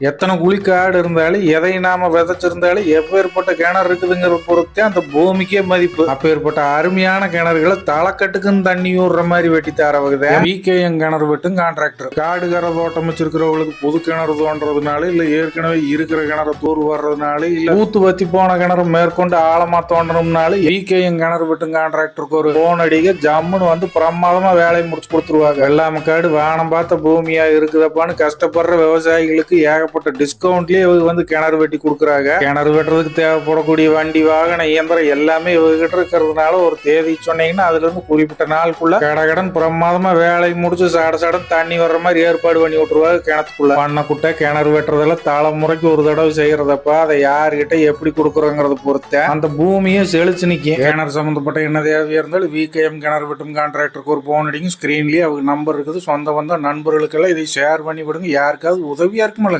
எத்தனை குழிக்காடு இருந்தாலும் எதை நாம விதைச்சிருந்தாலும் எப்பேற்பட்ட கிணறு இருக்குதுங்கிற பொறுத்தே அந்த பூமிக்கே மதிப்பு. அப்பேற்பட்ட அருமையான கிணறுகளை தலைக்கட்டுக்குன்னு தண்ணி ஊடுற மாதிரி வெட்டி தர வகுத விகேஎம் கிணறு வெட்டும் கான்ட்ராக்டர் காடு கரை தோட்டம் வச்சிருக்கிறவங்களுக்கு புது கிணறு தோன்றதுனால இல்ல ஏற்கனவே இருக்கிற கிணறு தூர் வர்றதுனால இல்ல ஊத்து வத்தி போன கிணறு மேற்கொண்டு ஆழமா தோண்டணும்னால விகேஎம் கிணறு வெட்டும் கான்ட்ராக்டருக்கு ஒரு போன் அடிக்க ஜம்முன்னு வந்து பிரமாதமா வேலையை முடிச்சு கொடுத்துருவாங்க. வெள்ளாம காடு வானம் பார்த்த பூமியா இருக்குதப்பான்னு கஷ்டப்படுற விவசாயிகளுக்கு ஏகப்பட்ட டிஸ்கவுண்ட்லயே இவங்க வந்து கிணறு வெட்டி கொடுக்குறாங்க. கிணறு வெட்டுறதுக்கு தேவைப்படக்கூடிய வண்டி வாகன இயந்திரம் எல்லாமே இவங்க கிட்ட இருக்கிறதுனால ஒரு தேதி சொன்னீங்கன்னா அதுல இருந்து குறிப்பிட்ட நாளுக்குள்ள கடகடன் பிரமாதமா வேலை முடிச்சு சட சடன் தண்ணி வர்ற மாதிரி ஏற்பாடு பண்ணி விட்டுருவாங்க கிணத்துக்குள்ள. பண்ண கிணறு வெட்டுறதெல்லாம் தலைமுறைக்கு ஒரு தடவை செய்யறதப்ப அதை யாருகிட்ட எப்படி கொடுக்குறோங்கிறத பொறுத்த அந்த பூமியை செழிச்சு நிக்கும். கிணறு சம்பந்தப்பட்ட என்ன தேவையா இருந்தாலும் விகேஎம் கிணறு வெட்டும் கான்ட்ராக்டருக்கு ஒரு போன் அடிக்கும். ஸ்கிரீன்லயே அவங்க நம்பர் இருக்குது. சொந்த வந்த நண்பர்களுக்கெல்லாம் இதை ஷேர் பண்ணி விடுங்க. யாருக்காவது உதவியா இருக்குமில்ல